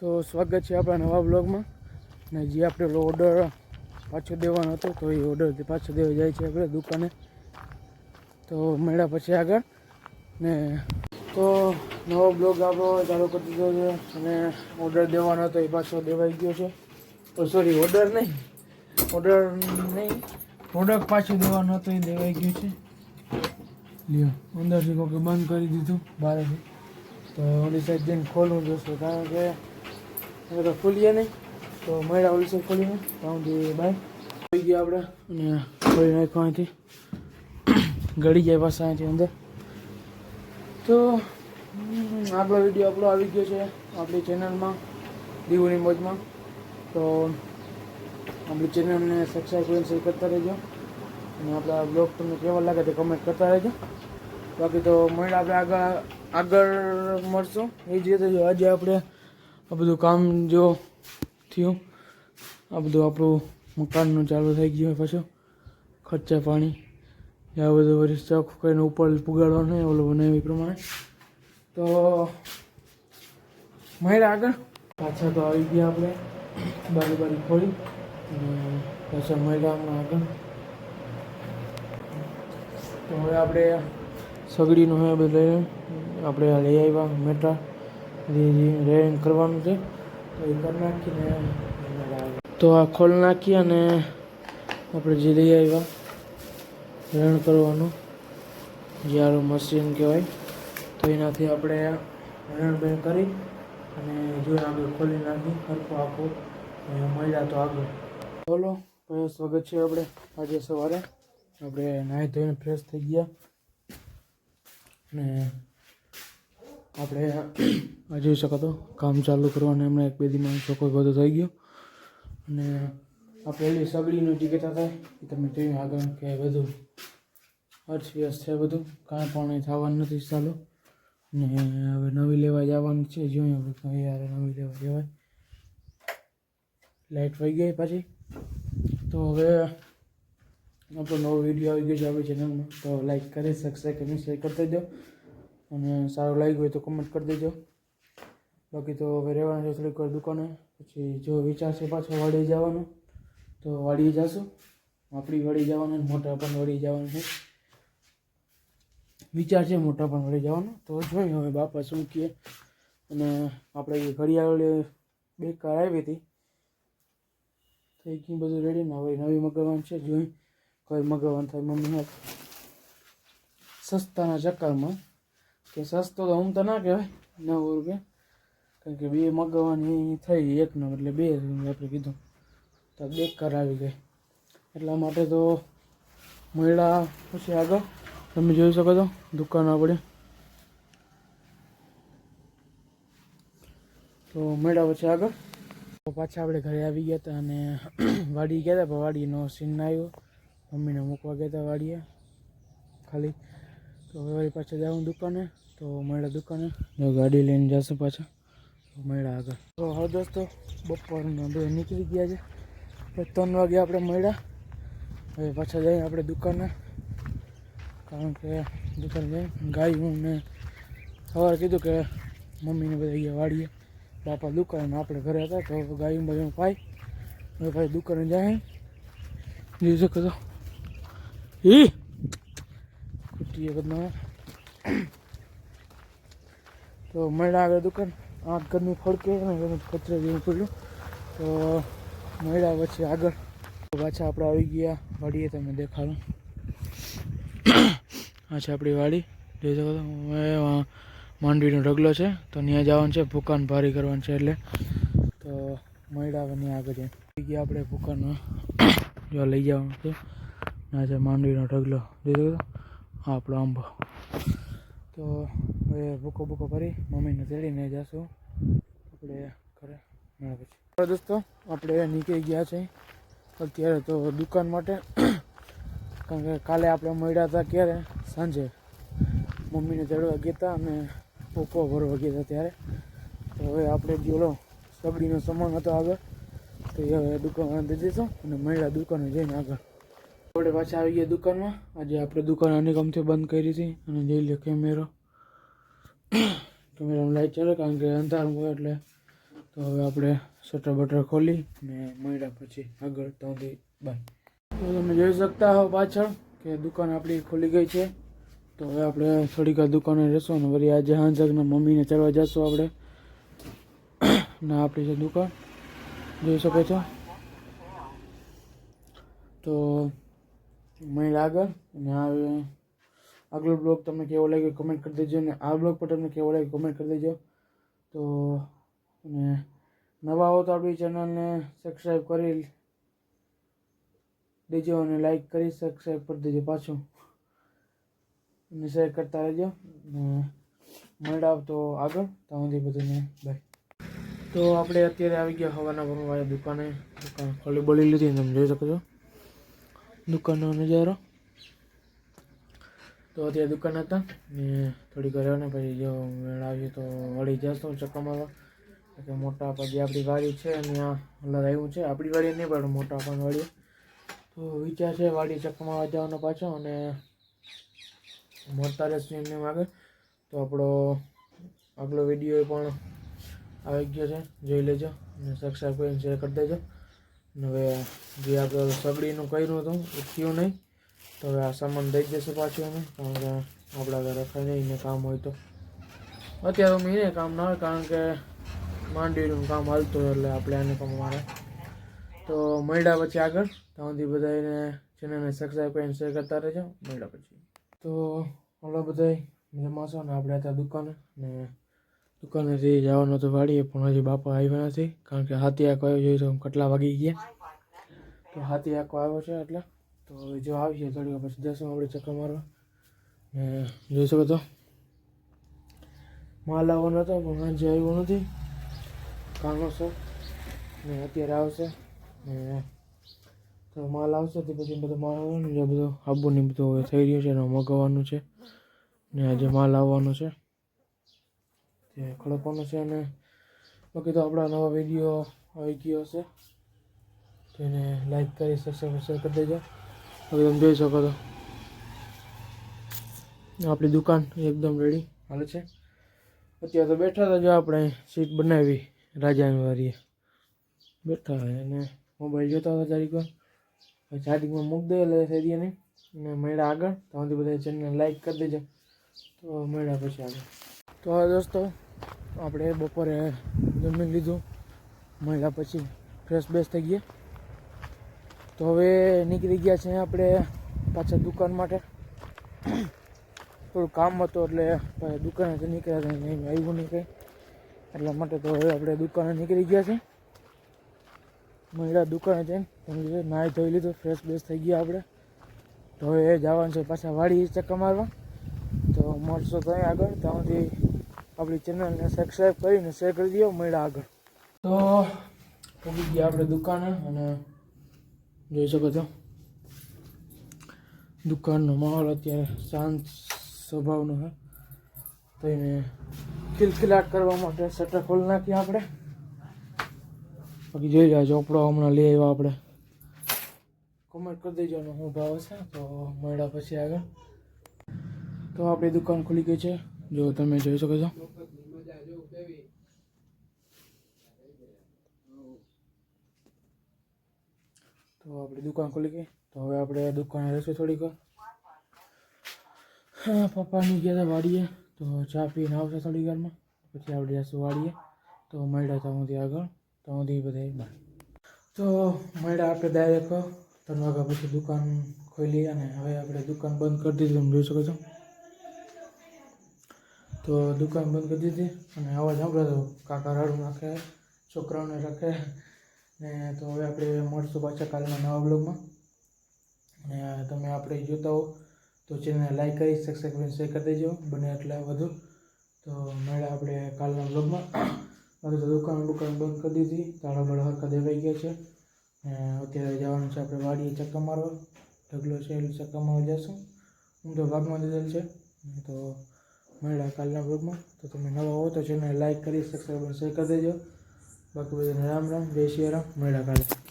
તો સ્વાગત છે આપણા નવા બ્લોગમાં. ને જે આપણે ઓર્ડર પાછો દેવાનો હતો, તો એ ઓર્ડર પાછો દેવા જાય છે આપણે દુકાને. તો મળ્યા પછી આગળ. ને તો નવો બ્લોગ આપણો ચાલુ કરી દીધો છે અને ઓર્ડર દેવાનો હતો, એ પાછો દેવાઈ ગયો છે. તો સોરી ઓર્ડર નહીં. ઓર્ડર નહીં. પ્રોડક્ટ પાછું દેવાનો હતો, એ દેવાઈ ગયું છે. લ્યો, અંદરથી કોઈ બંધ કરી દીધું બહારથી તો ઓલી સાઈડ જઈને ખોલવું જોશે, કારણ કે હવે ખોલીએ નહીં. તો મળ્યા ઓલી સાઈડ ખોલીને ત્યાંથી બાય. આવી ગયા આપણે. અને ખોલી નાખ્યો અહીંથી. ગળી જાય પાછા અહીંથી અંદર. તો આગલો વીડિયો આપણો આવી ગયો છે આપણી ચેનલમાં દીવની મોજમાં. તો, આપણી ચેનલને સબસ્ક્રાઈબ કરીને શેર કરતા રહેજો. અને આપણા બ્લોગ તમને કેવા લાગે તે કમેન્ટ કરતા રહેજો. બાકી તો મળે આપણે આગળ આગળ મળશું. એ જ રીતે આજે આપણે આ બધું કામ જો થયું, આ બધું આપણું મકાનનું ચાલુ થઈ ગયું હોય પાછું, ખર્ચા પાણી આ બધું વળી ચોક કરીને ઉપર પુગાડવાનું હોય, ઓલું એ પ્રમાણે. તો મળ્યા આગળ. પાછા તો આવી ગયા આપણે, બારી બારી ખોલી, અને પાછા મળ્યા હમણાં આગળ. તો હવે આપણે સગડીનું હવે બધું આપણે લઈ આવ્યા મેટા રેડિંગ કરવાનું છે. તો એ કરી નાખીને તો આ ખોલ નાખી અને આપણે જે લઈ આવ્યા રેણ કરવાનું જ્યારે મશીન કહેવાય. તો એનાથી આપણે રેણ બેણ કરી અને જો આગળ ખોલી નાખી, હરખું આખો મળ્યા તો આગળ. બોલો ભાઈ સ્વાગત છે આપણે આજે સવારે. આપણે નાહી ધોઈને ફ્રેશ થઈ ગયા. અને આપણે જોઈ શકો તો કામ ચાલુ કરવાને, એમણે એક બે દીમાં ચોખ્ખો બધો થઈ ગયો. અને આ પહેલી સગડીનું ટિકિટ હતા, એ તમે જોયું આગળ કે બધું અર્થવ્યસ્ત છે બધું, કાંઈ પણ થવાનું નથી ચાલુ. ને હવે નવી લેવા જવાનું છે જોઈએ હવે યાર નવી લેવા જવાય. લાઇટ વહી ગઈ પાછી. તો હવે આપણો નવો વીડિયો આવી ગયો છે, આપણી ચેનલમાં તો લાઈક કરી સબસ્ક્રાઈબ કરીને શેર કરી દેજો અને સારું લાગ્યું હોય તો કમેન્ટ કરી દેજો. બાકી તો હવે રહેવાનું છે થોડીક વાર દુકાને, પછી જો વિચારશે પાછો વાડી જવાનું, તો વાડી જશું. આપણી વાડી જવાનું મોટા પણ વાડી જવાનું છે. વિચાર છે મોટા પણ વળી જવાનો. તો જોઈએ હવે બાપા શું કહે. અને આપણે ઘડિયાળ બે બેકાર આવી હતી. થઈ ગયું બધું રેડી ને હવે નવી મગાવવાનું છે. જોઈ, કઈ મગાવવાનું થાય મમ્મીને સસ્તાના ચક્કરમાં કે સસ્તો તો હું તો ના કહેવાય, નવ રૂપિયા. કારણ કે બે મગાવવાની થઈ, એક નો એટલે બે આપણે કીધું. તો બેકાર આવી ગઈ. એટલા માટે તો મળ્યા પછી આગળ. તમે જોઈ શકો છો, દુકાન આપણે તો મળ્યા પછી આગળ. તો પાછા આપણે ઘરે આવી ગયા હતા અને વાડી ગયા હતા, પણ વાડીનો સીન આવ્યો. મમ્મીને મૂકવા ગયા હતા વાડીએ, ખાલી. તો હવે પાછા જાઉં દુકાને, તો મળ્યા દુકાને ગાડી લઈને જશું પાછા મળ્યા આગળ. તો હવે દોસ્તો, બપોરના બે નીકળી ગયા છે. ત્રણ વાગે આપણે મળ્યા. હવે પાછા જઈએ આપણે દુકાને. કારણ કે દુકાને જઈ ગાય હું ને સવારે કીધું કે મમ્મીને બધા ગયા વાડીએ બાપા દુકાને આપણે ઘરે હતા, તો ગાય બધું પાઈ હવે ભાઈ દુકાને જાય જોઈ શકો તો ઈ! કુટીએ બધા તો મળ્યા આગળ દુકાન. આઠ ઘરની ફળકે અને ઘરનું કચરા જેવું પડ્યું. તો મળ્યા પછી આગળ. પાછા આપણે આવી ગયા. વાડીએ તમે દેખાડો. આ આપણી વાડી. જોઈ શકો માંડવીનો ઢગલો છે. તો ત્યાં જવાનું છે. ભૂકાન ભારી કરવાનું છે એટલે. તો મળ્યા હવે ત્યાં આગળ આવી ગયા આપણે ભૂકાનમાં. જો લઈ જવાનું છે. ના છે માંડવીનો ઢગલો. જોઈ શકો આપણો આંબો. તો હવે ભૂકો ભૂકો ભરી મમ્મીને તેડીને જશું. આપણે ઘરે મળે પછી. દોસ્તો, આપણે નીકળી ગયા છે અત્યારે તો દુકાન માટે. કારણ કે કાલે આપણે મળ્યા હતા ક્યારે? સાંજે. મમ્મીને ચડવા ગયા હતા અને ભૂકો ભરવા ગયા હતા ત્યારે. તો હવે આપણે જોલો સગડીનો સામાન હતો આગળ. તો એ હવે દુકાન દઈ દઈશું અને મળ્યા દુકાને જઈને આગળ. આપણે પાછા આવી ગયા દુકાનમાં. આજે આપણે દુકાન અનેકમથી બંધ કરી હતી અને જોઈ લે કેમેરો. કેમેરામાં લાઈટ ચાલે કારણ કે અંધારું હોય એટલે. તો હવે આપણે શટર બટર ખોલી ને મળ્યા પછી આગળ ત્યાંથી બાય તમે જોઈ શકતા હો પાછળ કે દુકાન આપણી ખોલી ગઈ છે. તો હવે આપણે થોડીક દુકાને રહેશું અને વળી આજે હાંજકના મમ્મીને ચડવા જશું આપણે. ના આપણી છે દુકાન. જોઈ શકો છો. તો મહિલા આગળ અને આ આગલો બ્લોગ તમને કેવો લાગ્યો કમેન્ટ કરી દેજો. અને આ બ્લોગ પર તમને કેવો લાગ્યો કમેન્ટ કરી દેજો. તો, અને નવા હો તો આપણી ચેનલને સબસ્ક્રાઈબ કરી દેજો અને લાઈક કરી સબસ્ક્રાઈબ કરી દેજો પાછું. અને શેર કરતા રહેજો. ને મળાવ તો આગળ. ત્યાં સુધી બધાને બાય તો આપણે અત્યારે આવી ગયા હવાના ભરવા દુકાને. દુકાન ખોલી બોલી લીધી. તમે જોઈ શકો છો. દુકાનનો નજારો. તો અત્યારે દુકાન હતા. ને થોડીક વાર ને પછી જો મેળ આવ્યો તો વળી જશું ચક્કા મારવા કે મોટા પછી આપણી વાડી છે અને આ આવ્યું છે. આપણી વાડી નહીં, પણ મોટા પણ વાડી તો વિચાર છે વાડી ચક્કા મારવા જવાનો પાછો અને મોટા રહેશું એમને આગળ તો આપણો આગલો વીડિયો પણ આવી ગયો છે. જોઈ લેજો અને સબસ્ક્રાઈબ કરીને શેર કરી દેજો. હવે જે આપણે સગડીનું કર્યું હતું, એ થયું નહીં. તો હવે આ સામાન દઈ જશે પાછું અમે કારણ કે આપણા ઘરે રખાય નહીં ને કામ હોય તો. અત્યારે અમે એને કામ ના હોય, કારણ કે માંડવીનું કામ હાલતું હોય એટલે આપણે આને કામ મારે. તો મળ્યા પછી આગળ. ત્યાંથી બધાને ચેનલને સબસ્ક્રાઈબ કરીને શેર કરતા રહેજો. મળ્યા પછી. તો હલો બધાય, મજામાં છો ને? આપણે હતા દુકાને ને દુકાનેથી જવાનું તો વાળીએ પણ હજી બાપા આવ્યા નથી, કારણ કે હાથી આંકો આવ્યો જોઈએ તો કેટલા વાગી ગયા. તો હાથી આંકો આવ્યો છે એટલે, તો હવે જો આવીએ થોડી વાર પછી જશું આપણે ચક્કર મારવા. ને જોઈ શકો તો, માલ આવવાનો હતો, પણ આજે આવ્યો નથી. કારણોસર, ને અત્યારે આવશે, ને તો માલ આવશે, તે પછી બધો માલ આવવાનો છે, બધો આબુની બધું હવે થઈ રહ્યું છે, ને મગાવવાનું છે, ને આજે માલ આવવાનો છે. તે ખડકવાનો છે અને બાકી તો આપણા નવા વીડિયો આવી ગયો હશે. તેને લાઈક કરી સબસ્ક્રાઈબ શેર કરી દેજો. હવે તમે જોઈ શકો છો. આપણી દુકાન એકદમ રેડી હાલે છે. અત્યારે તો બેઠા હતા જો આપણે સીટ બનાવી રાજાની વારીએ. બેઠા હોય અને મોબાઈલ જોતા હતા વાર. ચાર્જિંગમાં મૂકી દે, એટલે થઈ દે નહીં. અને મળ્યા આગળ. તમારી બધા ચેનલ લાઈક કરી દેજો. તો મળ્યા પછી આગળ. તો હવે દોસ્તો આપણે બપોરે જમી લીધું. મળ્યા પછી ફ્રેશ બેસ થઈ ગયા તો હવે નીકળી ગયા છે આપણે પાછા દુકાન માટે. થોડું કામ હતું એટલે દુકાને તો નીકળ્યા હતા, નહીં આવ્યું નહીં કંઈ. એટલા માટે તો હવે આપણે દુકાને નીકળી ગયા છે. મહિલા દુકાને જઈને નાહી ધોઈ લીધું ફ્રેશ બેસ થઈ ગયા આપણે. તો હવે જવાનું છે પાછા વાડી ચક્કા મારવા. તો મળશો તો આગળ, ત્યાંથી આપણી ચેનલને સબસ્ક્રાઈબ કરીને શેર કરી દો મળ્યા આગળ. તો પહોંચી ગયા આપણે દુકાને અને જોઈ શકો છો. દુકાનનો માહોલ અત્યારે શાંત સ્વભાવનો છે. તો એને કિલકિલાટ કરવા માટે શટર ખોલી નાખીએ આપણે. બાકી જોઈ રહ્યા ચોપડો હમણાં લઈ આવ્યા આપણે. કોમેન્ટ કરી દેજો શું ભાવ છે. તો મળ્યા પછી આગળ. તો આપણી દુકાન ખુલી ગઈ છે. જો તમે જોઈ શકો છો. તો આપણી દુકાન ખુલી ગઈ. તો હવે આપણે દુકાને રહીશું થોડીક વાર. પપ્પાની ગયા હતા વાડીએ. તો ચા પીને આવશે થોડી વારમાં. પછી આપણે જઈશું વાડીએ. તો મળ્યા હું આગળ. તો બધા બાય. તો મળ્યા આપણે ડાયરેક્ટ ત્રણ વાગ્યા પછી દુકાન ખોલી અને હવે આપણે દુકાન બંધ કરી દીધી. તમે જોઈ શકો છો. તો દુકાન બંધ કરી દીધી અને અવાજ સાંભળ્યો તો કાકા રાડું નાખે, છોકરાઓને રાખે ને તો હવે આપણે મળશું પાછા કાલના નવા બ્લોગમાં. અને તમે આપણે જોતા હો તો ચેનલને લાઈક કરી સબસ્ક્રાઈબ શેર કરી દેજો, બને એટલે વધુ. તો મળ્યા આપણે કાલના બ્લોગમાં. બાકી તો દુકાન દુકાન બંધ કરી દીધી તાળા બાળા હરખા દેવાઈ ગયા છે. ને અત્યારે જવાનું છે આપણે વાડીએ ચક્કા મારવા. ઢગલો છે એટલે ચક્કા મારવા જશું હું તો ભાગમાં દીધેલ છે. તો મળ્યા કાલના બ્લોગમાં તો તમે નવા હો તો ચેનલ લાઇક કરી સબસ્ક્રાઈબ શેર કરી દેજો. બાકી બધાને રામ રામ, જય શ્રી રામ, મળ્યા કાલે.